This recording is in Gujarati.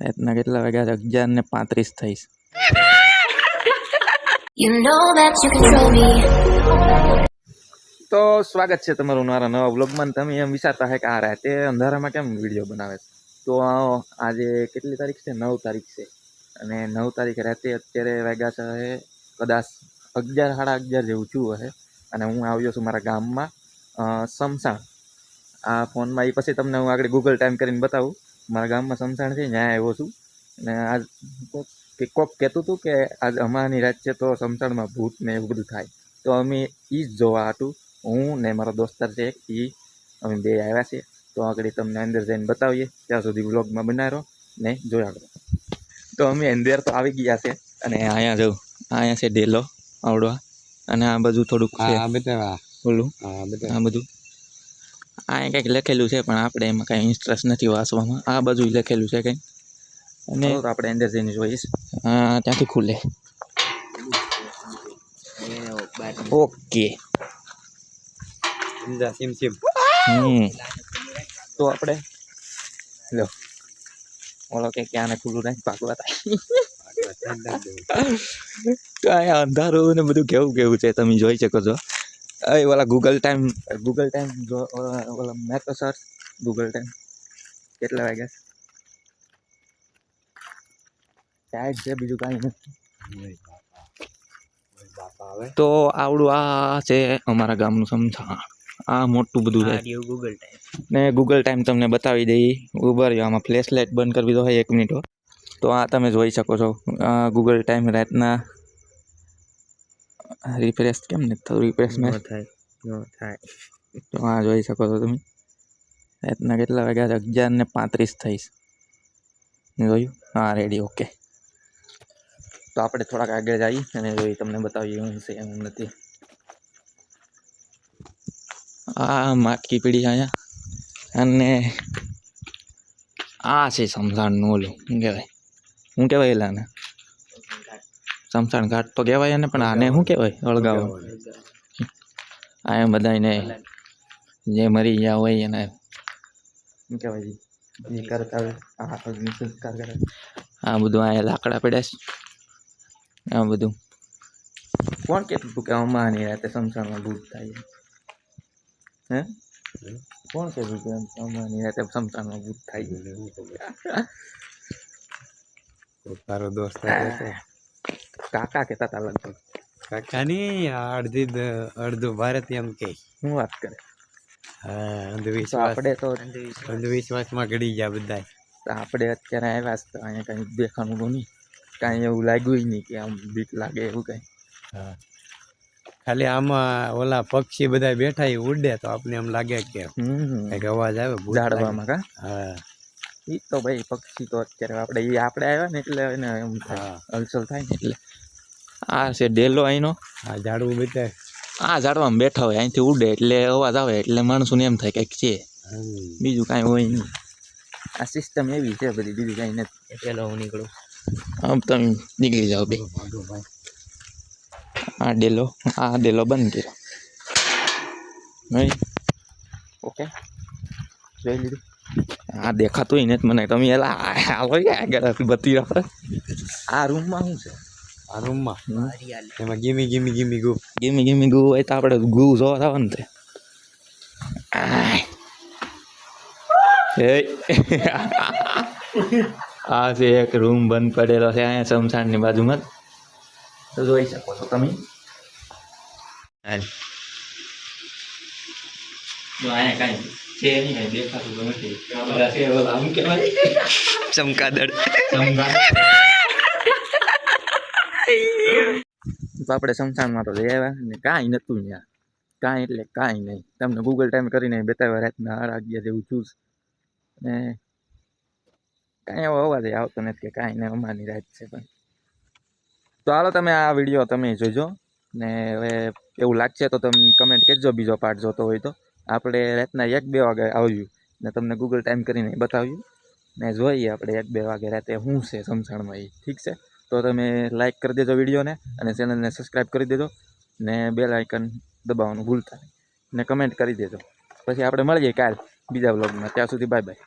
રાતના કેટલા વાગ્યા છે અગિયાર ને પાંત્રીસ થઈશ. તો સ્વાગત છે તમારું મારા નવા વ્લોગમાં. તમે એમ વિચારતા હે કે આ રાતે અંધારામાં કેમ વીડિયો બનાવે તો આ આજે કેટલી તારીખ છે? નવ તારીખ છે. અને નવ તારીખ રાતે અત્યારે વાગ્યા છે કદાચ અગિયાર સાડા અગિયાર જેવું છું હશે અને હું આવ્યો છું મારા ગામમાં અ, સમસાણ. આ ફોનમાં એ પછી તમને હું આગળ ગૂગલ ટાઈમ કરીને બતાવું. મારા ગામમાં સમસાણ છે ત્યાં આવ્યો છું. અને આજ કોક કે કોક કહેતું હતું કે આજ અમારની રાત છે તો સમસાણમાં ભૂત ને એવું બધું થાય. તો અમે એ જ જોવા હતું. હું ને મારો દોસ્તાર છે એ અમે બે આવ્યા છે. તો આગળ તમને અંદર જઈને બતાવીએ. ત્યાં સુધી વ્લોગમાં બનાવો ને જોયા કરો. તો અમે અંદર તો આવી ગયા છે. અને અહીંયા જવું અહીંયા છે ડેલો આવડવા. અને આ બધું થોડુંક ઓલું. હા બધા. આ કંઈક લખેલું છે પણ આપણે એમાં કાંઈ ઇન્ટરેસ્ટ નથી વાંચવામાં. આ બાજુ લખેલું છે કંઈક અને આપણે અંદર જઈને જોઈશ હા ત્યાંથી ખુલે. ઓકે. SIM SIM. હમ. તો આપણે? લો. ઓલો કે ક્યાં ખુલ્લું રાખી? પાકવા થાય તો અંધારું ને બધું કેવું કેવું છે તમે જોઈ શકો છો. એ ઓલા ગૂગલ ટાઈમ ગૂગલ ટાઈમ ઓલા ઓલા મેં તો સર ગૂગલ ટાઈમ કેટલા વાગ્યા ટાઈટ છે બીજું કાંઈ નથી તો આવડું આ છે અમારા ગામનું સમથાણ આ મોટું બધું છે. ગૂગલ ટાઈમ ને ગૂગલ ટાઈમ તમને બતાવી દઈ. ઊભા રહ્યો આમાં ફ્લેશ લાઇટ બંધ કરવી તો હોય એક મિનિટ તો આ તમે જોઈ શકો છો. ગૂગલ ટાઈમ રાતના રિફ્રેશ કેમ ને થતું? રિફ્રેશ મેં થાય નો થાય. તો આ જોઈ શકો છો તમે. રાતના કેટલા વાગ્યા છે અગિયાર ને પાંત્રીસ થઈશ. જોયું? હા રેડી ઓકે તો આપણે થોડાક આગળ જઈએ અને જોઈ તમને બતાવીએ હું છે એમ નથી. આ માટકી પીડી અહીંયા. અને આ છે સમસાણનું ઓલું શું કહેવાય? શું કહેવાય એલાને? સમસાણ ઘાટ તો કહેવાય ને પણ આને શું કહેવાય? અળગાવ. આ એમ બધાને જે મરી ગયા હોય એને શું કહેવાય? એ કરતા હોય. આ અગ્નિ સંસ્કાર કરે. આ બધું અહીંયા લાકડા પડ્યા છે. આ બધું. કોણ કહેતું હતું કે અમાની રાતે સમસાણમાં ભૂત થાય? હે? કોણ કહેતું હતું એમ અમાની રાતે સમસાણમાં ભૂત થાય? તારો દોસ્ત કાકા કહેતા હતા લગભગ. કાકાની અડધી અડધું ભારત એમ કે. શું વાત કરે? હા અંધવિશ્વાસ. આપણે તો અંધવિશ્વાસમાં ઘડી ગયા બધા આપણે અત્યારે આવ્યા છે તો અહીંયા કંઈ દેખાનું તો નહીં કાંઈ એવું લાગ્યું નહીં કે આમ બીક લાગે એવું કંઈ. હા. ખાલી આમાં ઓલા પક્ષી બધા બેઠા એ ઉડે તો આપણે એમ લાગે કે કંઈક અવાજ આવે ઝાડવામાં કા? હા. એ તો ભાઈ પક્ષી તો અત્યારે આપણે એ આપણે આવ્યા ને એટલે એને એમ હા. હલચલ થાય ને એટલે. આ છે ડેલો અહીંનો આ ઝાડવું બેઠે. આ ઝાડવામાં બેઠા હોય અહીંથી ઉડે એટલે અવાજ આવે એટલે માણસોને એમ થાય કંઈક છે. બીજું કાંઈ હોય નહીં. આ સિસ્ટમ એવી છે બધી બીજું કાંઈ નથી. પેલો હું નીકળું. આમ તમે નીકળી જાઓ બે. આ ડેલો આ ડેલો બંધ કર્યો. નહીં? ઓકે. જોઈ લીધું. આ દેખાતું નથી મને. તમે એલા હાલો આગળ બતી રાખો? આ રૂમમાં શું છે? આ રૂમમાં? હમ. એમાં ગીમી ગીમી ગીમી ગુપ ગીમી ગીમી ગુ હોય તો આપણે ગુ જોવા થવાનું તે આય. એ આ છે એક રૂમ બંધ પડેલો છે અહીંયા શમશાનની બાજુમાં. જ. તો જોઈ શકો છો તમે. હાલ. જો આપણે શમશાનમાં તો આવ્યા ને કાંઈ નહોતું ત્યાં કાંઈ એટલે કાંઈ નહીં. તમને ગૂગલ ટાઈમ કરીને બતાવ્યા રાતના સાડા અગિયાર જેવું ચૂસ ને કાંઈ એવો અવાજ આવતો નથી કે કાંઈ નહીં અમારી રાત છે પણ. તો હાલો તમે આ વીડિયો તમે જોજો. ને હવે એવું લાગશે તો તમે કમેન્ટ કરજો બીજો પાર્ટ જોતો હોય તો. આપણે રાતના એક બે વાગે આવ્યું ને તમને ગૂગલ ટાઈમ કરીને બતાવ્યું. ને જોઈએ આપણે એક બે વાગે રાતે શું છે સમસાણમાં એ. ઠીક છે? તો તમે લાઇક કરી દેજો વિડીયોને અને ચેનલને સબસ્ક્રાઈબ કરી દેજો ને બેલ આઇકન દબાવવાનું ભૂલતા નહીં. ને કમેન્ટ કરી દેજો. પછી આપણે મળીએ કાલ બીજા બ્લોગમાં ત્યાં સુધી બાય બાય